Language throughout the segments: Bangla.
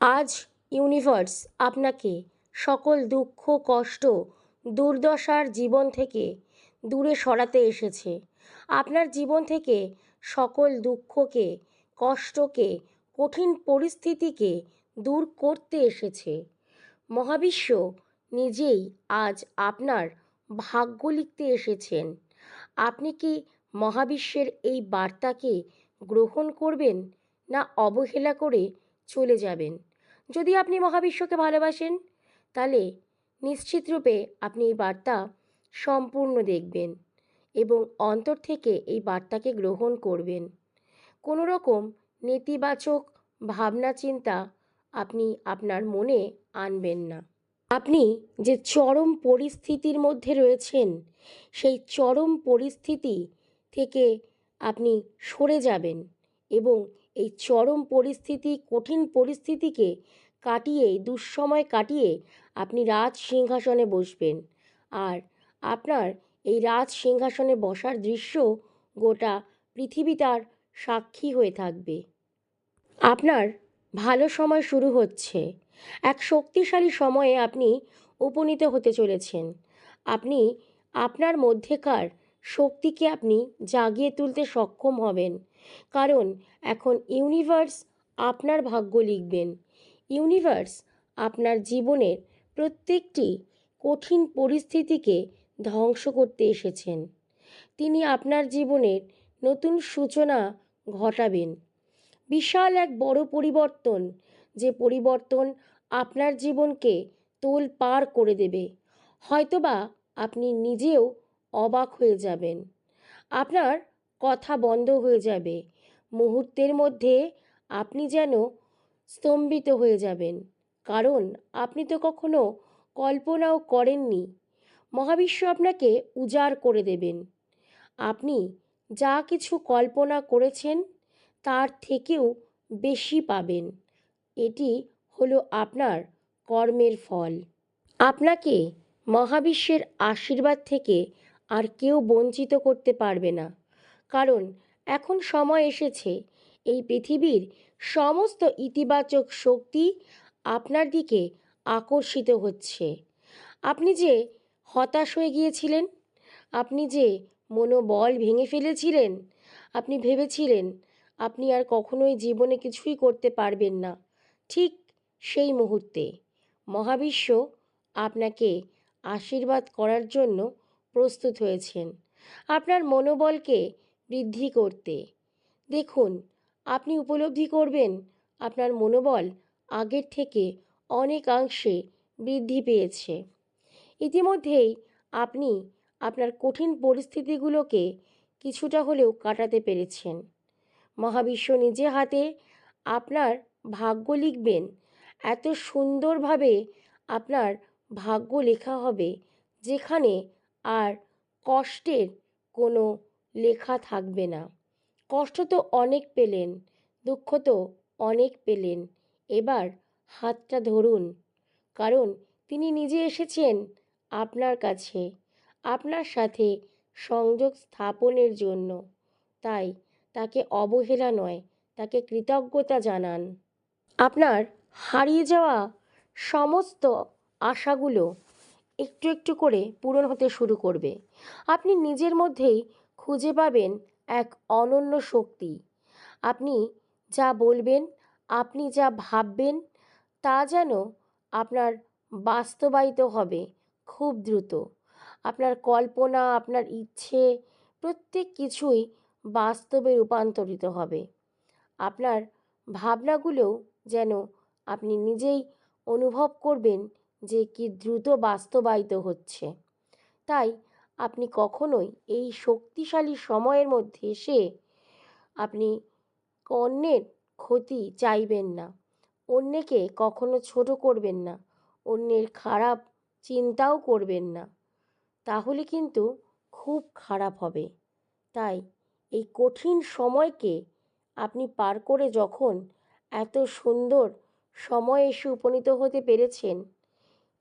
আজ ইউনিভার্স আপনাকে সকল দুঃখ, কষ্ট, দুর্দশার জীবন থেকে দূরে সরাতে এসেছে। আপনার জীবন থেকে সকল দুঃখকে, কষ্টকে, কঠিন পরিস্থিতিকে দূর করতে এসেছে। মহাবিশ্ব নিজেই আজ আপনার ভাগ্য লিখতে এসেছেন। আপনি কি মহাবিশ্বের এই বার্তাকে গ্রহণ করবেন না অবহেলা করে চলে যাবেন? যদি আপনি মহাবিশ্বকে ভালোবাসেন, তাহলে নিশ্চিতরূপে আপনি এই বার্তা সম্পূর্ণ দেখবেন এবং অন্তর থেকে এই বার্তাকে গ্রহণ করবেন। কোনো রকম নেতিবাচক ভাবনা, চিন্তা আপনি আপনার মনে আনবেন না। আপনি যে চরম পরিস্থিতির মধ্যে রয়েছেন, সেই চরম পরিস্থিতি থেকে আপনি সরে যাবেন এবং এই চরম পরিস্থিতি, কঠিন পরিস্থিতিকে কাটিয়ে, দুঃসময় কাটিয়ে আপনি রাজ সিংহাসনে বসবেন। আর আপনার এই রাজ সিংহাসনে বসার দৃশ্য গোটা পৃথিবী তার সাক্ষী হয়ে থাকবে। আপনার ভালো সময় শুরু হচ্ছে। এক শক্তিশালী সময়ে আপনি উপনীত হতে চলেছেন। আপনি, আপনার মধ্যেকার শক্তিকে আপনি জাগিয়ে তুলতে সক্ষম হবেন। কারণ এখন ইউনিভার্স আপনার ভাগ্য লিখবেন। ইউনিভার্স আপনার জীবনের প্রত্যেকটি কঠিন পরিস্থিতিকে ধ্বংস করতে এসেছেন। তিনি আপনার জীবনের নতুন সূচনা ঘটাবেন। বিশাল এক বড় পরিবর্তন, যে পরিবর্তন আপনার জীবনকে তোল পার করে দেবে। হয়তোবা আপনি নিজেও অবাক হয়ে যাবেন। আপনার কথা বন্ধ হয়ে যাবে। মুহূর্তের মধ্যে আপনি যেন স্তম্ভিত হয়ে যাবেন। কারণ আপনি তো কখনো কল্পনাও করেননি। মহাবিশ্ব আপনাকে উজাড় করে দেবেন। আপনি যা কিছু কল্পনা করেছেন, তার থেকেও বেশি পাবেন। এটি হলো আপনার কর্মের ফল। আপনাকে মহাবিশ্বের আশীর্বাদ থেকে আর কেউ বঞ্চিত করতে পারবে না। কারণ এখন সময় এসেছে। এই পৃথিবীর সমস্ত ইতিবাচক শক্তি আপনার দিকে আকর্ষিত হচ্ছে। আপনি যে হতাশ হয়ে গিয়েছিলেন, আপনি যে মনোবল ভেঙে ফেলেছিলেন, আপনি ভেবেছিলেন আপনি আর কখনোই জীবনে কিছুই করতে পারবেন না, ঠিক সেই মুহূর্তে মহাবিশ্ব আপনাকে আশীর্বাদ করার জন্য প্রস্তুত হয়েছেন। আপনার মনোবলকে বৃদ্ধি করতে। দেখুন, আপনি উপলব্ধি করবেন আপনার মনোবল আগের থেকে অনেকাংশে বৃদ্ধি পেয়েছে। ইতিমধ্যেই আপনি আপনার কঠিন পরিস্থিতিগুলোকে কিছুটা হলেও কাটাতে পেরেছেন। মহাবিশ্ব নিজে হাতে আপনার ভাগ্য লিখবেন। এত সুন্দরভাবে আপনার ভাগ্য লেখা হবে যেখানে আর কষ্টের কোনো লেখা থাকবে না। কষ্ট তো অনেক পেলেন, দুঃখ তো অনেক পেলেন। এবার হাতটা ধরুন, কারণ তিনি নিজে এসেছেন আপনার কাছে, আপনার সাথে সংযোগ স্থাপনের জন্য। তাই তাকে অবহেলা নয়, তাকে কৃতজ্ঞতা জানান। আপনার হারিয়ে যাওয়া সমস্ত আশাগুলো একটু একটু করে পূরণ হতে শুরু করবে। আপনি নিজের মধ্যেই খুঁজে পাবেন এক অনন্য শক্তি। আপনি যা বলবেন, আপনি যা ভাববেন, তা যেন আপনার বাস্তবায়িত হবে খুব দ্রুত। আপনার কল্পনা, আপনার ইচ্ছে, প্রত্যেক কিছুই বাস্তবে রূপান্তরিত হবে। আপনার ভাবনাগুলোও যেন আপনি নিজেই অনুভব করবেন যে কি দ্রুত বাস্তবায়িত হচ্ছে। তাই আপনি কখনোই এই শক্তিশালী সময়ের মধ্যে এসে আপনি অন্যের ক্ষতি চাইবেন না। অন্যকে কখনো ছোট করবেন না। অন্যের খারাপ চিন্তাও করবেন না। তাহলে কিন্তু খুব খারাপ হবে। তাই এই কঠিন সময়কে আপনি পার করে যখন এত সুন্দর সময় এসে উপনীত হতে পেরেছেন,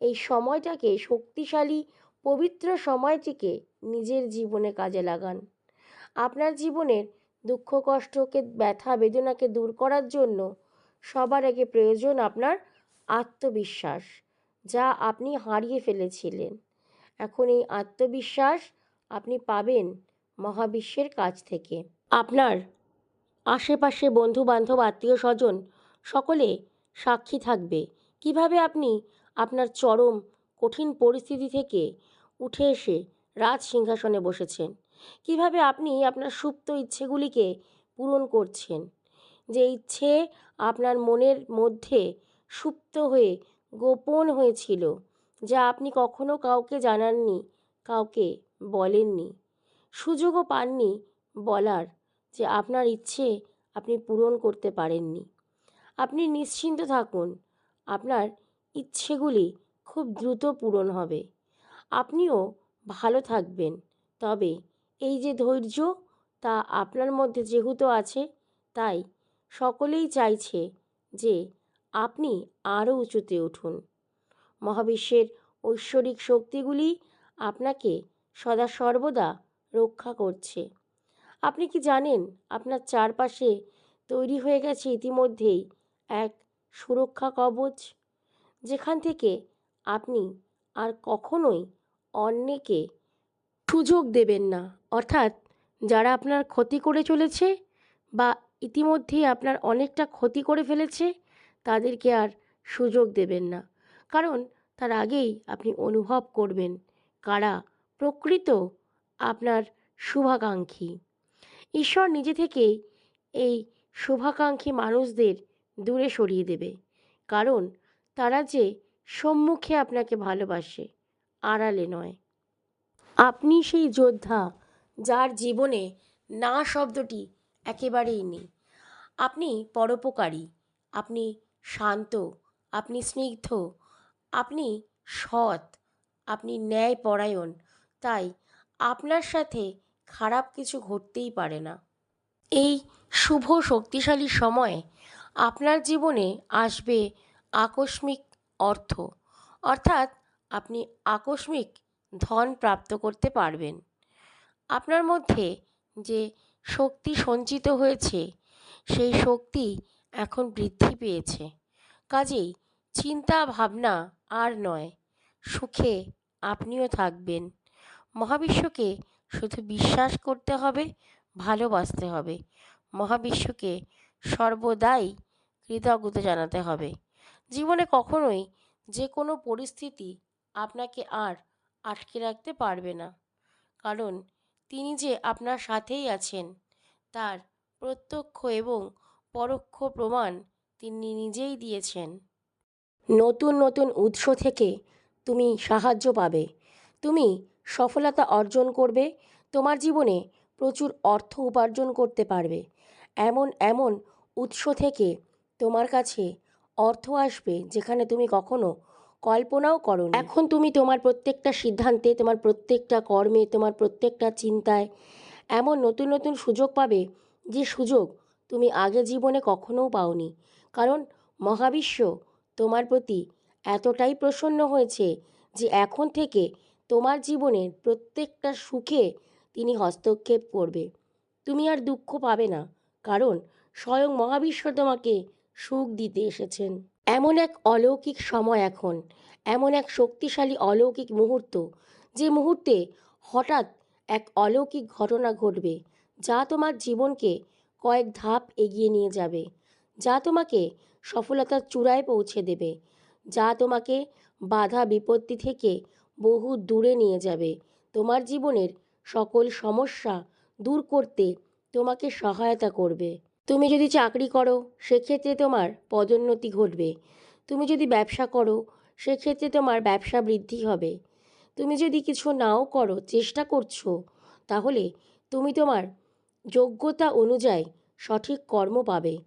এই সময়টাকে শক্তিশালী পবিত্র সময়টিকে নিজের জীবনে কাজে লাগান। আপনার জীবনের দুঃখ, কষ্টকে, ব্যথা, বেদনাকে দূর করার জন্য সবার আগে প্রয়োজন আপনার আত্মবিশ্বাস, যা আপনি হারিয়ে ফেলেছিলেন। এখন এই আত্মবিশ্বাস আপনি পাবেন মহাবিশ্বের কাছ থেকে। আপনার আশেপাশে বন্ধু বান্ধব আত্মীয় স্বজন সকলে সাক্ষী থাকবে। কীভাবে আপনি আপনার চরম, কঠিন পরিস্থিতি থেকে উঠে এসে রাজ সিংহাসনে বসেছেন কীভাবে আপনি আপনার সুপ্ত ইচ্ছেগুলিকে পূরণ করছেন? যে ইচ্ছে আপনার মনের মধ্যে সুপ্ত হয়ে গোপন হয়েছিল, যা আপনি কখনো কাউকে জানাননি, কাউকে বলেননি। সুযোগও পাননি বলার যে আপনার ইচ্ছে আপনি পূরণ করতে পারেননি। আপনি নিশ্চিন্ত থাকুন, আপনার ইচ্ছেগুলি খুব দ্রুত পূরণ হবে। আপনিও ভালো থাকবেন। তবে এই যে ধৈর্য, তা আপনার মধ্যে যেহেতু আছে, তাই সকলেই চাইছে যে আপনি আরও উঁচুতে উঠুন। মহাবিশ্বের ঐশ্বরিক শক্তিগুলি আপনাকে সদা সর্বদা রক্ষা করছে। আপনি কি জানেন, আপনার চারপাশে তৈরি হয়ে গেছে ইতিমধ্যেই এক সুরক্ষা কবচ, যেখান থেকে আপনি আর কখনোই অন্যকে সুযোগ দেবেন না। অর্থাৎ যারা আপনার ক্ষতি করে চলেছে বা ইতিমধ্যেই আপনার অনেকটা ক্ষতি করে ফেলেছে, তাদেরকে আর সুযোগ দেবেন না। কারণ তার আগেই আপনি অনুভব করবেন কারা প্রকৃত আপনার শুভাকাঙ্ক্ষী। ঈশ্বর নিজে থেকেই এই শুভাকাঙ্ক্ষী মানুষদের দূরে সরিয়ে দেবে। কারণ তারা যে সম্মুখে আপনাকে ভালোবাসে আড়ালে নয়। আপনি সেই যোদ্ধা যার জীবনে না শব্দটি একেবারেই নেই। আপনি পরোপকারী, আপনি শান্ত, আপনি স্নিগ্ধ, আপনি সৎ, আপনি ন্যায়পরায়ণ, তাই আপনার সাথে খারাপ কিছু ঘটতেই পারে না। এই শুভ শক্তিশালী সময়ে আপনার জীবনে আসবে আকস্মিক অর্থ, অর্থাৎ আপনি আকস্মিক ধন প্রাপ্ত করতে পারবেন। আপনার মধ্যে যে শক্তি সঞ্চিত হয়েছে, সেই শক্তি এখন বৃদ্ধি পেয়েছে। কাজেই চিন্তা, ভাবনা আর নয়, সুখে আপনিও থাকবেন। মহাবিশ্বকে শুধু বিশ্বাস করতে হবে, ভালোবাসতে হবে। মহাবিশ্বকে সর্বদাই কৃতজ্ঞতা জানাতে হবে। জীবনে কখনোই যে কোনো পরিস্থিতি আপনাকে আর আটকে রাখতে পারবে না। কারণ তিনি যে আপনার সাথেই আছেন, তার প্রত্যক্ষ এবং পরোক্ষ প্রমাণ তিনি নিজেই দিয়েছেন। নতুন নতুন উৎস থেকে তুমি সাহায্য পাবে। তুমি সফলতা অর্জন করবে, তোমার জীবনে প্রচুর অর্থ উপার্জন করতে পারবে। এমন এমন উৎস থেকে তোমার কাছে অর্থ আসবে যেখানে তুমি কখনো কল্পনাও করো এখন তুমি তোমার প্রত্যেকটা সিদ্ধান্তে, তোমার প্রত্যেকটা কর্মে, তোমার প্রত্যেকটা চিন্তায় এমন নতুন নতুন সুযোগ পাবে যে সুযোগ তুমি আগে জীবনে কখনোও পাওনি। কারণ মহাবিশ্ব তোমার প্রতি এতটাই প্রসন্ন হয়েছে যে এখন থেকে তোমার জীবনের প্রত্যেকটা সুখে তিনি হস্তক্ষেপ করবে। তুমি আর দুঃখ পাবে না, কারণ স্বয়ং মহাবিশ্ব তোমাকে সুখ দিতে এসেছেন। এমন এক অলৌকিক সময় এখন, এমন এক শক্তিশালী অলৌকিক মুহূর্ত, যে মুহূর্তে হঠাৎ এক অলৌকিক ঘটনা ঘটবে, যা তোমার জীবনকে কয়েক ধাপ এগিয়ে নিয়ে যাবে, যা তোমাকে সফলতার চূড়ায় পৌঁছে দেবে, যা তোমাকে বাধা বিপত্তি থেকে বহু দূরে নিয়ে যাবে। তোমার জীবনের সকল সমস্যা দূর করতে তোমাকে সহায়তা করবে। তুমি যদি চাকরি করো, সেক্ষেত্রে তোমার পদোন্নতি ঘটবে। তুমি যদি ব্যবসা করো, সেক্ষেত্রে তোমার ব্যবসা বৃদ্ধি হবে। তুমি যদি কিছু নাও করো, চেষ্টা করছ, তাহলে তুমি তোমার যোগ্যতা অনুযায়ী সঠিক কর্ম পাবে।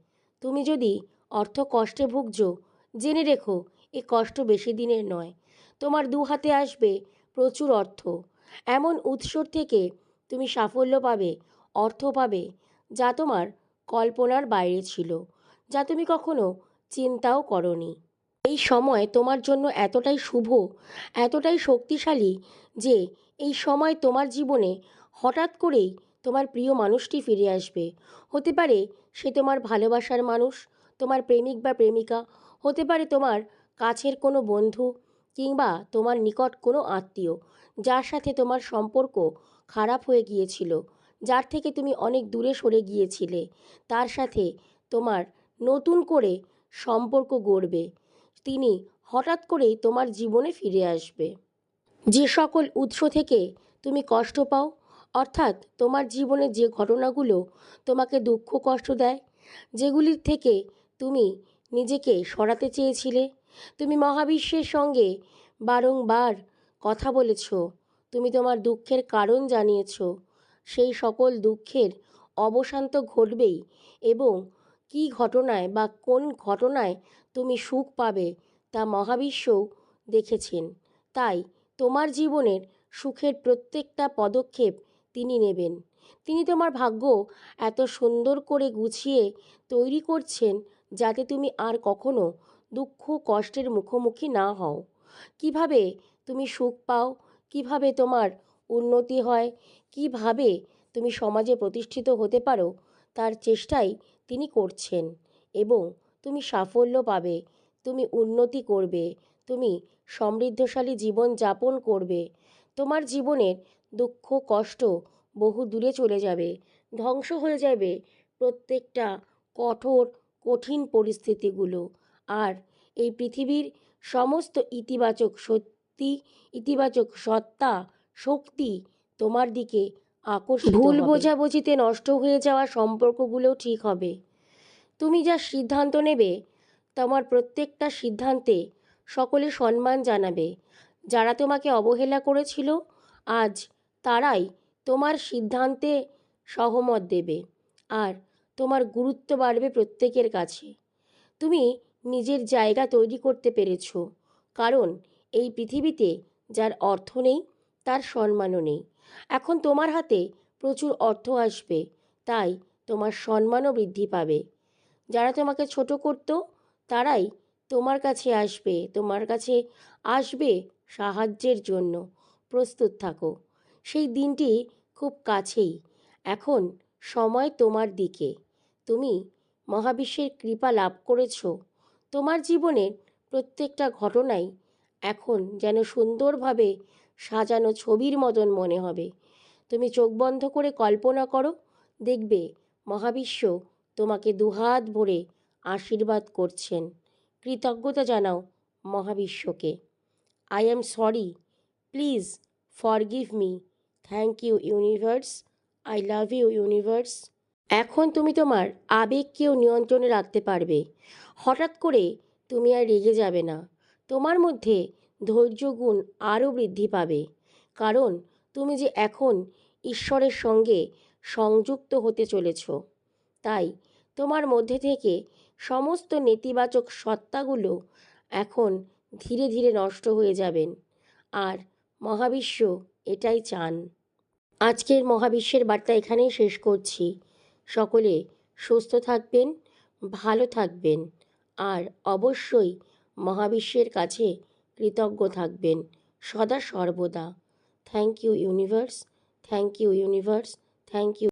তুমি যদি অর্থ কষ্টে ভুগছো, জেনে রেখো, এ কষ্ট বেশি দিনের নয়। তোমার দু হাতে আসবে প্রচুর অর্থ। এমন উৎসর থেকে তুমি সাফল্য পাবে, অর্থ পাবে, যা তোমার কল্পনার বাইরে ছিল, যা তুমি কখনো চিন্তাও করনি। এই সময় তোমার জন্য এতটাই শুভ, এতটাই শক্তিশালী যে এই সময় তোমার জীবনে হঠাৎ করেই তোমার প্রিয় মানুষটি ফিরে আসবে। হতে পারে সে তোমার ভালোবাসার মানুষ, তোমার প্রেমিক বা প্রেমিকা, হতে পারে তোমার কাছের কোনো বন্ধু কিংবা তোমার নিকট কোনো আত্মীয়, যার সাথে তোমার সম্পর্ক খারাপ হয়ে গিয়েছিল। যার থেকে তুমি অনেক দূরে সরে গিয়েছিলে, তার সাথে তোমার নতুন করে সম্পর্ক গড়বে। তিনি হঠাৎ করেই তোমার জীবনে ফিরে আসবে। যে সকল উৎস থেকে তুমি কষ্ট পাও, অর্থাৎ তোমার জীবনে যে ঘটনাগুলো তোমাকে দুঃখ, কষ্ট দেয়, যেগুলির থেকে তুমি নিজেকে সরাতে চেয়েছিলে, তুমি মহাবিশ্বের সঙ্গে বারংবার কথা বলেছ, তুমি তোমার দুঃখের কারণ জানিয়েছ সেই সকল দুঃখের অবসান তো ঘটবেই। এবং কী ঘটনায় বা কোন ঘটনায় তুমি সুখ পাবে তা মহাবিশ্বও দেখেছেন। তাই তোমার জীবনের সুখের প্রত্যেকটা পদক্ষেপ তিনি নেবেন। তিনি তোমার ভাগ্য এত সুন্দর করে গুছিয়ে তৈরি করছেন যাতে তুমি আর কখনো দুঃখ কষ্টের মুখোমুখি না হও। কীভাবে তুমি সুখ পাও? কীভাবে তোমার উন্নতি হয়? কীভাবে তুমি সমাজে প্রতিষ্ঠিত হতে পারো? তার চেষ্টাই তিনি করছেন এবং তুমি সাফল্য পাবে, তুমি উন্নতি করবে, তুমি সমৃদ্ধশালী জীবন যাপন করবে। তোমার জীবনের দুঃখ, কষ্ট বহু দূরে চলে যাবে, ধ্বংস হয়ে যাবে প্রত্যেকটা কঠোর, কঠিন পরিস্থিতিগুলো। আর এই পৃথিবীর সমস্ত ইতিবাচক সত্যি, ইতিবাচক সত্তা শক্তি তোমার দিকে আকর্ষিত ভুল বোঝাবুঝিতে নষ্ট হয়ে যাওয়া সম্পর্কগুলোও ঠিক হবে। তুমি যা সিদ্ধান্ত নেবে তোমার প্রত্যেকটা সিদ্ধান্তে সকলে সম্মান জানাবে। যারা তোমাকে অবহেলা করেছিল আজ তারাই তোমার সিদ্ধান্তে সহমত দেবে আর তোমার গুরুত্ব বাড়বে প্রত্যেকের কাছে। তুমি নিজের জায়গা তৈরি করতে পেরেছ কারণ এই পৃথিবীতে যার অর্থ নেই তার সম্মানও নেই। এখন তোমার হাতে প্রচুর অর্থ আসবে, তাই তোমার সম্মানও বৃদ্ধি পাবে। যারা তোমাকে ছোট করতো, তারাই তোমার কাছে আসবে, তোমার কাছে আসবে সাহায্যের জন্য। প্রস্তুত থাকো। সেই দিনটি খুব কাছেই। এখন সময় তোমার দিকে। তুমি মহাবিশ্বের কৃপা লাভ করেছ। তোমার জীবনের প্রত্যেকটা ঘটনাই এখন যেন সুন্দরভাবে সাজানো ছবির মতন মনে হবে। তুমি চোখ বন্ধ করে কল্পনা করো। দেখবে মহাবিশ্ব তোমাকে দুহাত ভরে আশীর্বাদ করছেন। কৃতজ্ঞতা জানাও মহাবিশ্বকে। I am sorry please forgive me thank you universe I love you universe এখন তুমি তোমার আবেগকেও নিয়ন্ত্রণে রাখতে পারবে। হঠাৎ করে তুমি আর রেগে যাবে না। তোমার মধ্যে ধৈর্য গুণ আরও বৃদ্ধি পাবে। কারণ তুমি যে এখন ঈশ্বরের সঙ্গে সংযুক্ত হতে চলেছ, তাই তোমার মধ্যে থেকে সমস্ত নেতিবাচক সত্তাগুলো এখন ধীরে ধীরে নষ্ট হয়ে যাবেন। আর মহাবিশ্ব এটাই চান। আজকের মহাবিশ্বের বার্তা এখানেই শেষ করছি। সকলে সুস্থ থাকবেন, ভালো থাকবেন, আর অবশ্যই মহাবিশ্বের কাছে কৃতজ্ঞ থাকবেন। সদা সর্বদা। Thank you universe thank you universe thank you